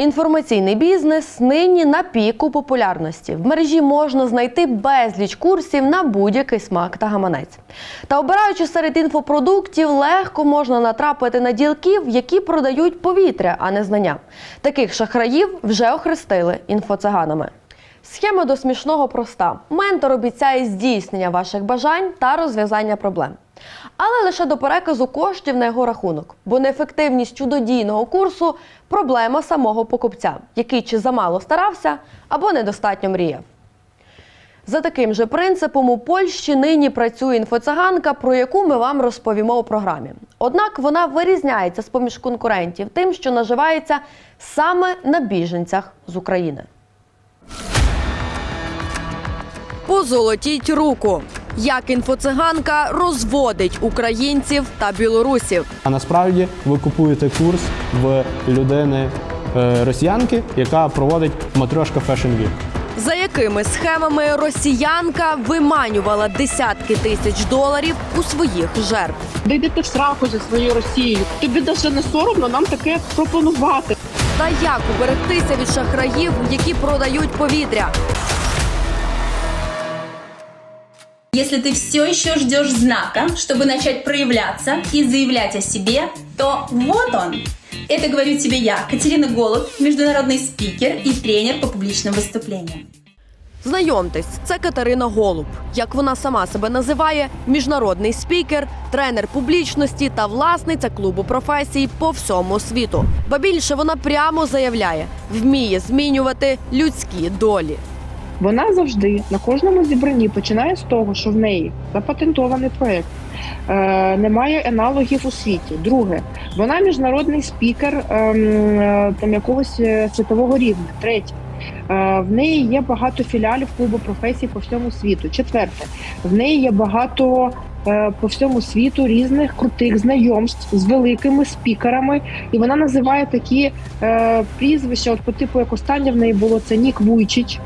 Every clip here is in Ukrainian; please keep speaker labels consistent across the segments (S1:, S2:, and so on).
S1: Інформаційний бізнес нині на піку популярності. В мережі можна знайти безліч курсів на будь-який смак та гаманець. Та обираючи серед інфопродуктів, легко можна натрапити на ділків, які продають повітря, а не знання. Таких шахраїв вже охрестили інфоциганами. Схема до смішного проста: ментор обіцяє здійснення ваших бажань та розв'язання проблем. Але лише до переказу коштів на його рахунок, бо неефективність чудодійного курсу проблема самого покупця, який чи замало старався або недостатньо мріяв. За таким же принципом у Польщі нині працює інфоциганка, про яку ми вам розповімо у програмі. Однак вона вирізняється з поміж конкурентів тим, що наживається саме на біженцях з України. Позолотіть руку. Як інфоциганка розводить українців та білорусів.
S2: А насправді ви купуєте курс в людини е, росіянки, яка проводить матрешка Fashion Week.
S1: За якими схемами росіянка виманювала десятки тисяч доларів у своїх жертв.
S3: Де йдете в сраку зі своєю Росією. Тобі навіть не соромно нам таке пропонувати.
S1: Та як уберегтися від шахраїв, які продають повітря?
S4: Если ты все еще ждешь знака, чтобы начать проявляться и заявлять о себе, то вот он. Это говорю тебе я, Катерина Голуб, международный спикер и тренер по публичным выступлениям.
S1: Знайомтесь, це Катерина Голуб. Як вона сама себе називає, міжнародний спікер, тренер публічності та власниця клубу професій по всьому світу. Ба більше вона прямо заявляє, вміє змінювати людські долі.
S3: Вона завжди на кожному зібранні починає з того, що в неї запатентований проект. Е, немає аналогів у світі. Друге, вона міжнародний спікер ем, е, там якогось е, світового рівня. Третє. Е, В неї є багато філіалів клубу професій по всьому світу. Четверте, в неї є багато е, по всьому світу різних крутих знайомств з великими спікерами, і вона називає такі прізвища, от по типу, як останнє в неї було це Нік Вуйчич.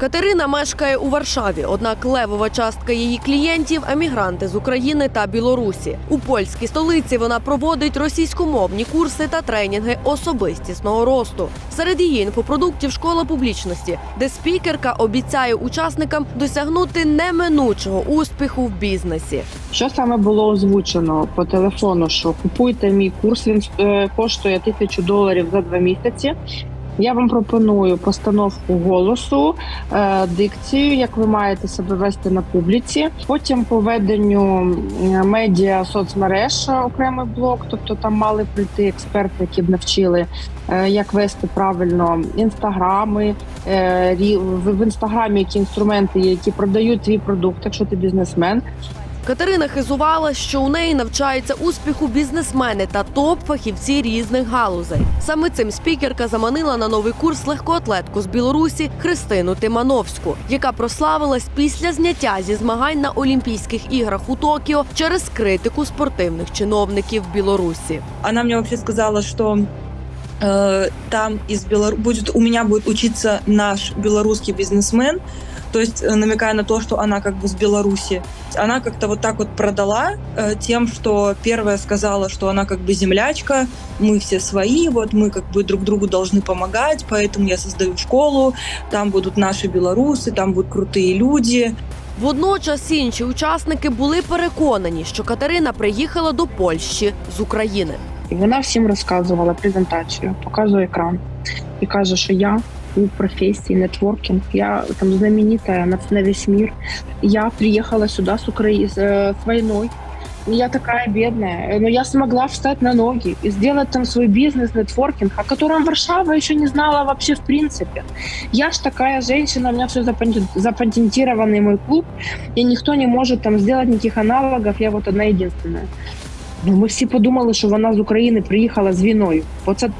S1: Катерина мешкає у Варшаві, однак левова частка її клієнтів емігранти з України та Білорусі. У польській столиці вона проводить російськомовні курси та тренінги особистісного росту. Серед її інфопродуктів школа публічності, де спікерка обіцяє учасникам досягнути неминучого успіху в бізнесі.
S3: Що саме було озвучено по телефону? Що купуйте мій курс, він е, коштує тисячу доларів за два місяці. Я вам пропоную постановку голосу, е, дикцію, як ви маєте себе вести на публіці. Потім по веденню е, медіа соцмереж е, окремий блок, тобто там мали прийти експерти, які б навчили, як вести правильно інстаграми. В інстаграмі які інструменти які продають твій продукт, якщо ти бізнесмен.
S1: Катерина хизувала, що у неї навчаються успіху бізнесмени та топ-фахівці різних галузей. Саме цим спікерка заманила на новий курс легкоатлетку з Білорусі Христину Тимановську, яка прославилась після зняття зі змагань на Олімпійських іграх у Токіо через критику спортивних чиновників Білорусі.
S5: она мне вообще сказала, что э, там из Белор... будет у меня будет учиться наш белорусский бизнесмен, то есть э, намекая на то, что она как бы с Беларуси. Она как-то вот так вот продала э, тем, что первая сказала, что она как бы землячка, мы все свои, вот мы как бы друг другу должны помогать, поэтому я создаю школу, там будут наши белорусы, там будут крутые люди,
S1: Водночас інші учасники були переконані, що Катерина приїхала до Польщі з України.
S3: І вона всім розказувала презентацію, показує екран і каже, що я у професії нетворкінг, я там знаменита на, на весь мир. Я приехала сюда с, Укра... с, э, войной. И Я такая бедная, но я смогла встать на ноги и сделать там свой бизнес, нетворкинг, о котором Варшава еще не знала вообще в принципе. Я ж такая женщина, у меня все запатентированный мой клуб, и никто не может там сделать никаких аналогов, я вот одна единственная. Ну, ми всі подумали, що вона з України приїхала з війною. Оце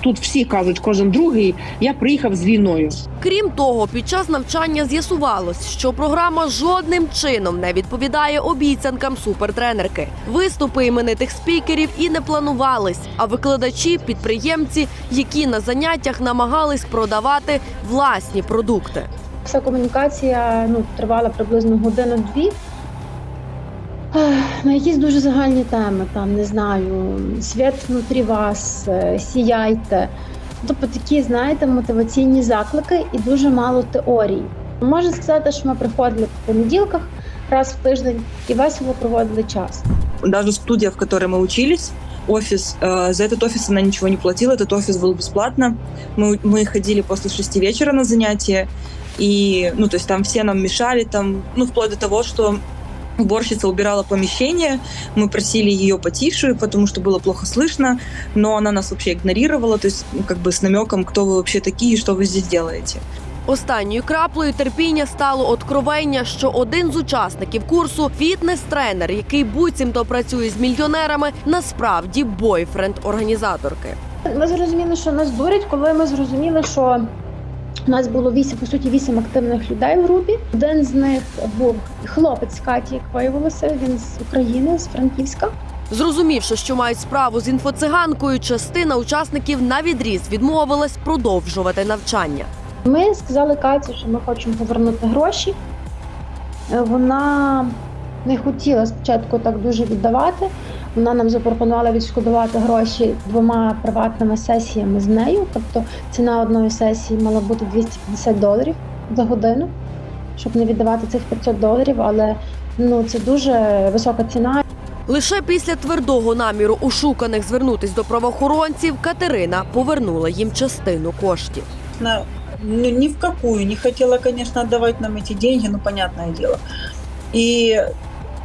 S3: тут всі кажуть, кожен другий, я приїхав з війною.
S1: Крім того, під час навчання з'ясувалось, що програма жодним чином не відповідає обіцянкам супертренерки. Виступи іменитих спікерів і не планувались. А викладачі, підприємці, які на заняттях намагались продавати власні продукти.
S6: Вся комунікація ну, тривала приблизно годину-дві. Ех, На якісь дуже загальні теми, там не знаю, світ внутрі вас, е, сіяйте. Тобто такі, знаєте, мотиваційні заклики і дуже мало теорії. Можна сказати, що ми приходили по понеділках раз в тиждень і весело проводили час.
S5: Даже студия, в которой мы учились, офис, э, за этот офис она ничего не платила, этот офис был бесплатно. Мы, мы ходили после шести вечера на занятия, и, ну, то есть там все нам мешали, там, ну, вплоть до того, что уборщица убирала помещение, мы просили ее потише, потому что было плохо слышно, но она нас вообще игнорировала, то есть ну, как бы с намеком, кто вы вообще такие и что вы здесь делаете.
S1: Останньою краплею терпіння стало откровення, що один з учасників курсу фітнес-тренер, який буцімто працює з мільйонерами, насправді бойфренд організаторки.
S6: Ми зрозуміли, що нас дурять, коли ми зрозуміли, що у нас було вісім, по суті, вісім активних людей в групі. Один з них був хлопець Каті, як виявилося. Він з України, з Франківська.
S1: Зрозумівши, що мають справу з інфоциганкою, частина учасників на відріз відмовилась продовжувати навчання.
S6: Ми сказали Каті, що ми хочемо повернути гроші. Е, Вона не хотіла спочатку так дуже віддавати. Вона нам запропонувала відшкодувати гроші двома приватними сесіями з нею. Тобто ціна одної сесії мала бути 250 доларів за годину, щоб не віддавати цих 500 доларів, але ну це дуже висока ціна.
S1: Лише після твердого наміру ушуканих звернутись до правоохоронців Катерина повернула їм частину коштів.
S7: на- ну, ни в какую не хотела, конечно, отдавать нам эти деньги, ну, понятное дело. И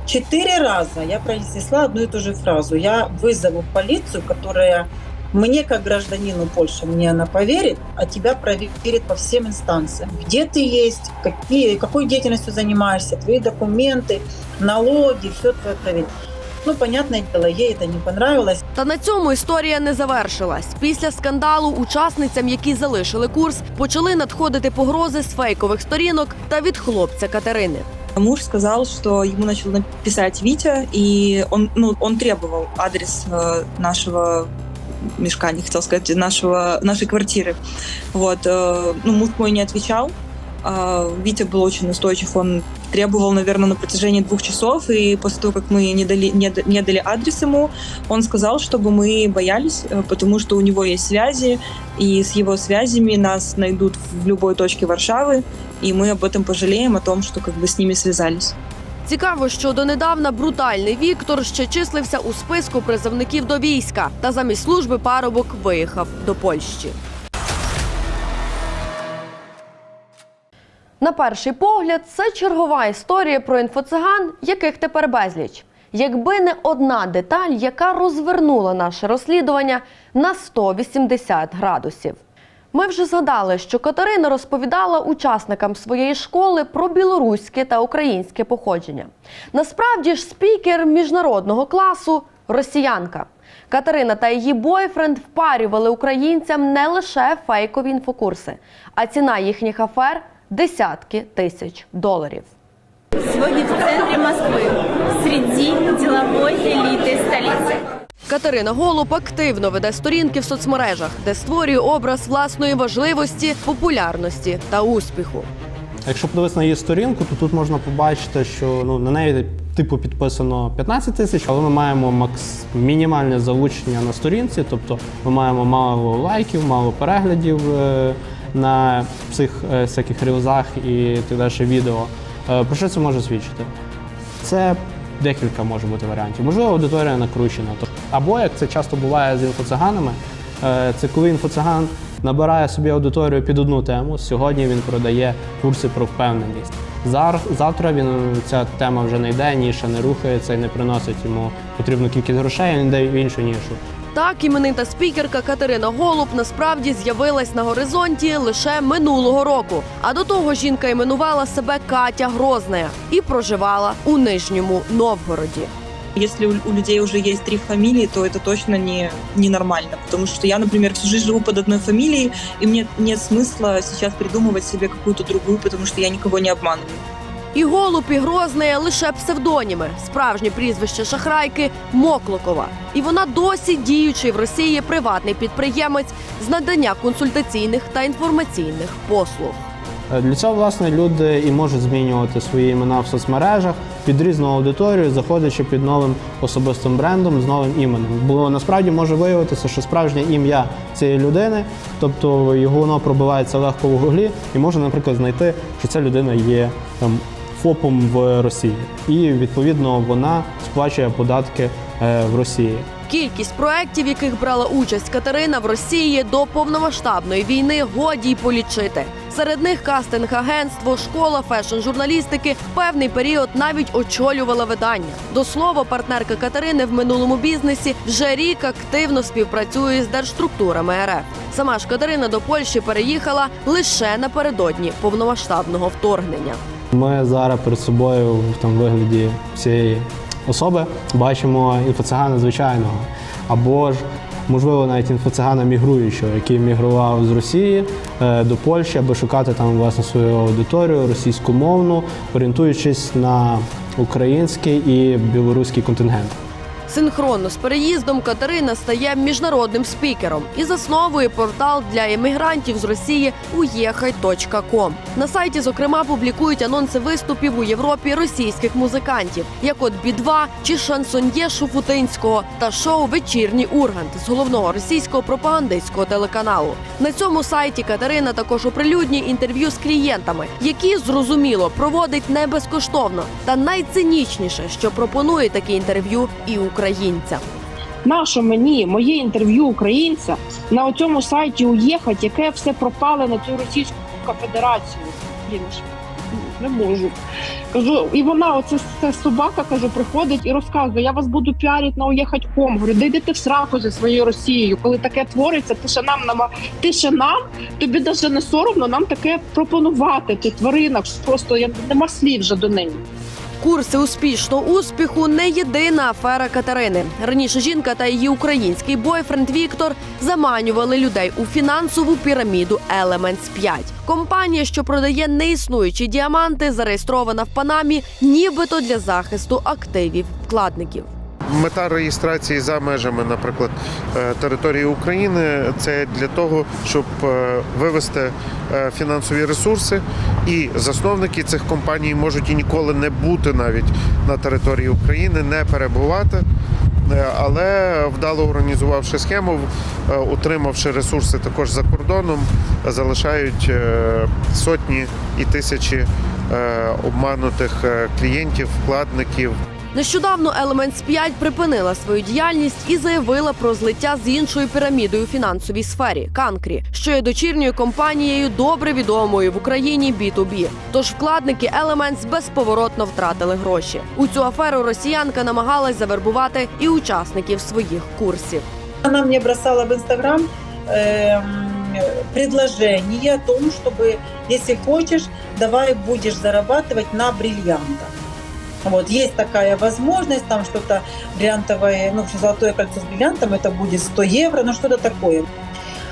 S7: четыре раза я произнесла одну и ту же фразу. Я вызову полицию, которая мне, как гражданину Польши, мне она поверит, а тебя проверит по всем инстанциям. Где ты есть, какие, какой деятельностью занимаешься, твои документы, налоги, все твое проверит. Ну, понятное дело, ей это не понравилось.
S1: Та на цьому історія не завершилась. Після скандалу учасницям, які залишили курс, почали надходити погрози з фейкових сторінок та від хлопця Катерини.
S5: Муж сказал, что ему начал написать Витя, и он, ну, он требовал адрес э, нашего мешка, не хотел сказать, нашего, нашей квартиры. Вот, э, ну, муж мой не отвечал. А Витя был очень настойчив, он требовал, наверное, на протяжении двух часов, и после того, как мы не дали, не, д- не дали адрес ему, он сказал, чтобы мы боялись, э, потому что у него есть связи, и с его связями нас найдут в любой точке Варшавы, и мы об этом пожалеем, о том, что как бы с ними связались.
S1: Цікаво, що донедавна брутальний Віктор ще числився у списку призовників до війська, та замість служби парубок виїхав до Польщі. На перший погляд, це чергова історія про інфоциган, яких тепер безліч. Якби не одна деталь, яка розвернула наше розслідування на 180 градусів. Ми вже згадали, що Катерина розповідала учасникам своєї школи про білоруське та українське походження. Насправді ж спікер міжнародного класу росіянка. Катерина та її бойфренд впарювали українцям не лише фейкові інфокурси, а ціна їхніх афер десятки тисяч доларів.
S4: Сегодня в центре Москвы, среди деловой элиты столицы.
S1: Катерина Голуб активно веде сторінки в соцмережах, де створює образ власної важливості, популярності та успіху.
S2: Якщо подивитися на її сторінку, то тут можна побачити, що ну, на неї типу підписано 15 тисяч, але ми маємо макс... мінімальне залучення на сторінці, тобто ми маємо мало лайків, мало переглядів е, на цих е, всяких рілзах і так далі відео. Е, про що це може свідчити? Це декілька може бути варіантів. Можливо, аудиторія накручена. Або як це часто буває з інфоциганами, е, це коли інфоциган набирає собі аудиторію під одну тему. Сьогодні він продає курси про впевненість. Завтра він ця тема вже не йде, ніша не рухається і не приносить йому потрібну кількість грошей, він йде в іншу нішу.
S1: Так, іменита спікерка Катерина Голуб насправді з'явилась на горизонті лише минулого року. А до того жінка іменувала себе Катя Грозная і проживала у Нижньому Новгороді.
S5: Если у, у людей уже есть три фамилии, то это точно не ненормально, потому что я, например, всю жизнь живу под одной фамилией, и мне нет смысла сейчас придумывать себе какую-то другую, потому что я никого не обманываю.
S1: І голуб, і Грозная лише псевдоніми. Справжнє прізвище шахрайки Моклокова. І вона досі діючий в Росії приватний підприємець з надання консультаційних та інформаційних послуг.
S2: Е, Для цього, власне, люди і можуть змінювати свої імена в соцмережах. під різну аудиторію, заходячи під новим особистим брендом з новим іменем. Бо насправді може виявитися, що справжнє ім'я цієї людини, тобто його воно пробивається легко в гуглі, і можна, наприклад, знайти, що ця людина є там ФОПом в Росії, і відповідно вона сплачує податки е, в Росії.
S1: Кількість проєктів, в яких брала участь Катерина в Росії до повномасштабної війни, годі й полічити. Серед них кастинг-агентство, школа фешн-журналістики певний період навіть очолювала видання. До слова, партнерка Катерини в минулому бізнесі вже рік активно співпрацює з держструктурами РФ. Сама ж Катерина до Польщі переїхала лише напередодні повномасштабного вторгнення.
S2: Ми зараз перед собою в там вигляді цієї особи бачимо інфоцигана звичайного, або ж можливо навіть інфоцигана мігруючого, який мігрував з Росії е, до Польщі, аби шукати там власне свою аудиторію російськомовну, орієнтуючись на український і білоруський контингент.
S1: Синхронно з переїздом Катерина стає міжнародним спікером і засновує портал для емігрантів з Росії уєхай.ком. На сайті, зокрема, публікують анонси виступів у Європі російських музикантів, як от Бі-2 чи шансоньє Шуфутинського та шоу Вечірній Ургант з головного російського пропагандистського телеканалу. На цьому сайті Катерина також оприлюднює інтерв'ю з клієнтами, які зрозуміло проводить не безкоштовно. Та найцинічніше, що пропонує такі інтерв'ю і українцям.
S3: Нащо мені моє інтерв'ю українця на цьому сайті уїхати, яке все пропало на цю Російську Федерацію? Блін, не можу. Кажу, і вона, оце ця собака, кажу, приходить і розказує: я вас буду піарити на уїхать ком. Говорю, да йдете в сраку зі своєю Росією. Коли таке твориться, ти ще нам ти ще нам, тобі навіть не соромно нам таке пропонувати. Ти тварина, просто я нема слів вже до неї.
S1: Курси успішного успіху не єдина афера Катерини. Раніше жінка та її український бойфренд Віктор заманювали людей у фінансову піраміду Елементс 5. Компанія, що продає неіснуючі діаманти, зареєстрована в Панамі, нібито для захисту активів вкладників.
S8: Мета реєстрації за межами, наприклад, е, території України це для того, щоб е, вивести е, фінансові ресурси, і засновники цих компаній можуть і ніколи не бути навіть на території України, не перебувати. Але вдало організувавши схему, утримавши ресурси також за кордоном, залишають сотні і тисячі обманутих клієнтів, вкладників.
S1: Нещодавно Elements 5 припинила свою діяльність і заявила про злиття з іншою пірамідою у фінансовій сфері Канкрі, що є дочірньою компанією добре відомою в Україні B2B. Тож вкладники Elements безповоротно втратили гроші. У цю аферу росіянка намагалась завербувати і учасників своїх курсів.
S7: Она мне бросала в Инстаграм эм, предложение о том, чтобы, если хочешь, давай будешь зарабатывать на бриллиантах. Вот, есть такая возможность, там что-то бриллиантовое, ну, золотое кольцо с бриллиантом, это будет 100 евро, ну, что-то такое.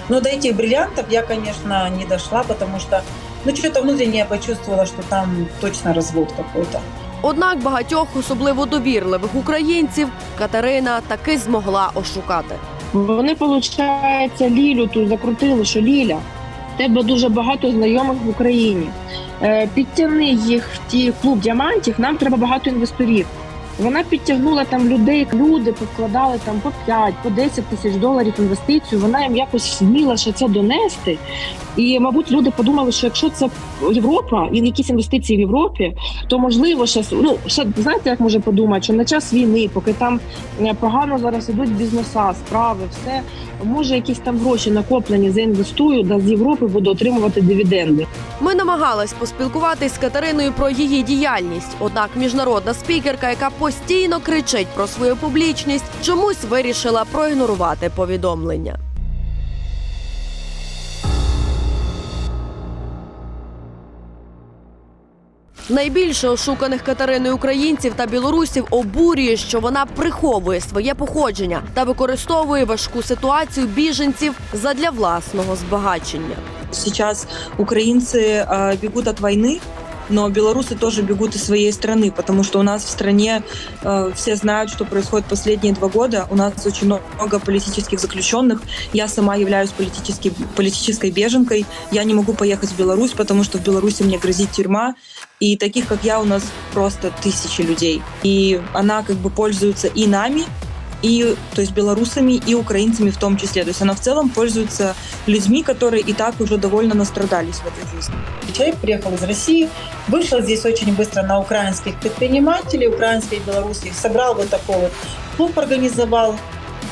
S7: Но до этих бриллиантов я, конечно, не дошла, потому что, ну, что-то внутренне я почувствовала, что там точно развод какой-то.
S1: Однак багатьох, особливо довірливих українців, Катерина таки змогла ошукати.
S3: Вони, виходить, Лілю тут закрутили, що Ліля, тебе дуже багато знайомих в Україні. Е, Підтягни їх в ті клуб діамантів, нам треба багато інвесторів. Вона підтягнула там людей, люди покладали там по 5, по 10 тисяч доларів інвестицію. Вона їм якось вміла ще це донести. І, мабуть, люди подумали, що якщо це Європа і якісь інвестиції в Європі, то можливо ще ну ще знаєте, як може подумати, що на час війни, поки там е, погано зараз ідуть бізнеса, справи, все може якісь там гроші накоплені заінвестую, да з Європи буду отримувати дивіденди.
S1: Ми намагались поспілкуватись з Катериною про її діяльність. Однак міжнародна спікерка, яка постійно кричить про свою публічність, чомусь вирішила проігнорувати повідомлення. Найбільше ошуканих Катериною українців та білорусів обурює, що вона приховує своє походження та використовує важку ситуацію біженців задля власного збагачення.
S5: Сейчас украинцы э, бегут от войны, но белорусы тоже бегут из своей страны, потому что у нас в стране э, все знают, что происходит последние два года. У нас очень много политических заключенных. Я сама являюсь политически, политической беженкой. Я не могу поехать в Беларусь, потому что в Беларуси мне грозит тюрьма. И таких, как я, у нас просто тысячи людей. И она как бы пользуется и нами, и, то есть белорусами и украинцами в том числе. То есть она в целом пользуется людьми, которые и так уже довольно настрадались в этой жизни.
S7: Человек приехал из России, вышел здесь очень быстро на украинских предпринимателей, украинских и белорусских, собрал вот такой вот клуб, организовал,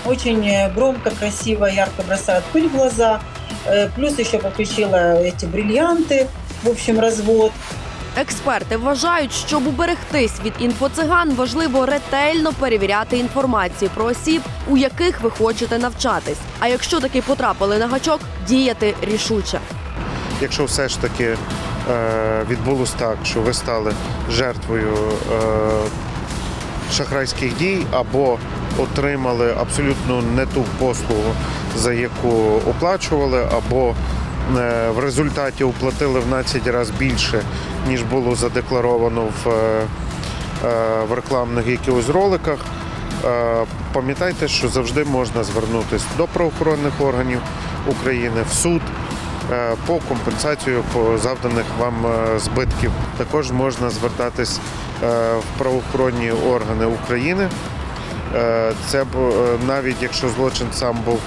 S7: очень э, громко, красиво, ярко бросает пыль в глаза, Э, плюс еще подключила эти бриллианты, в общем, развод.
S1: Експерти вважають, щоб уберегтись від інфоциган, важливо ретельно перевіряти інформацію про осіб, у яких ви хочете навчатись. А якщо таки потрапили на гачок, діяти рішуче.
S8: Якщо все ж таки е, відбулось так, що ви стали жертвою е, шахрайських дій або отримали абсолютно не ту послугу, за яку оплачували, або е, в результаті оплатили в 12 разів більше, ніж було задекларовано в, в рекламних якихось роликах. Пам'ятайте, що завжди можна звернутися до правоохоронних органів України в суд по компенсацію по завданих вам е, збитків. Також можна звертатись е, в правоохоронні органи України. Е, Це е, навіть якщо злочин сам був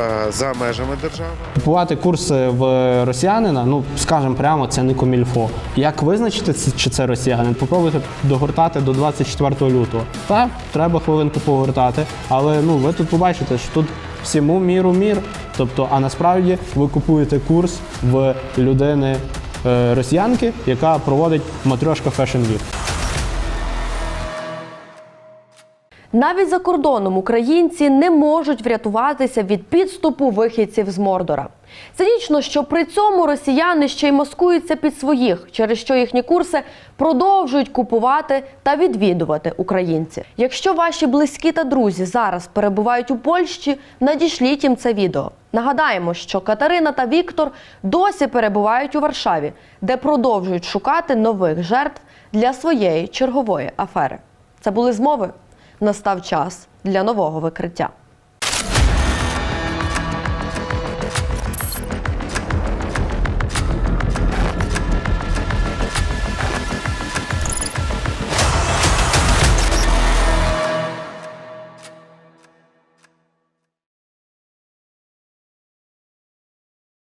S8: е, за межами держави.
S2: Купувати курси в росіянина, ну скажемо прямо, це не комільфо. Як визначити, чи це росіянин? Попробуйте догортати до 24 лютого. Так, треба хвилинку погортати, але ну ви тут побачите, що тут всьому міру мір. Тобто, а насправді ви купуєте курс в людини е, росіянки, яка проводить матрешка Fashion Week.
S1: Навіть за кордоном українці не можуть врятуватися від підступу вихідців з Мордора. Цинічно, що при цьому росіяни ще й маскуються під своїх, через що їхні курси продовжують купувати та відвідувати українці. Якщо ваші близькі та друзі зараз перебувають у Польщі, надішліть їм це відео. Нагадаємо, що Катерина та Віктор досі перебувають у Варшаві, де продовжують шукати нових жертв для своєї чергової афери. Це були змови. Настав час для нового викриття.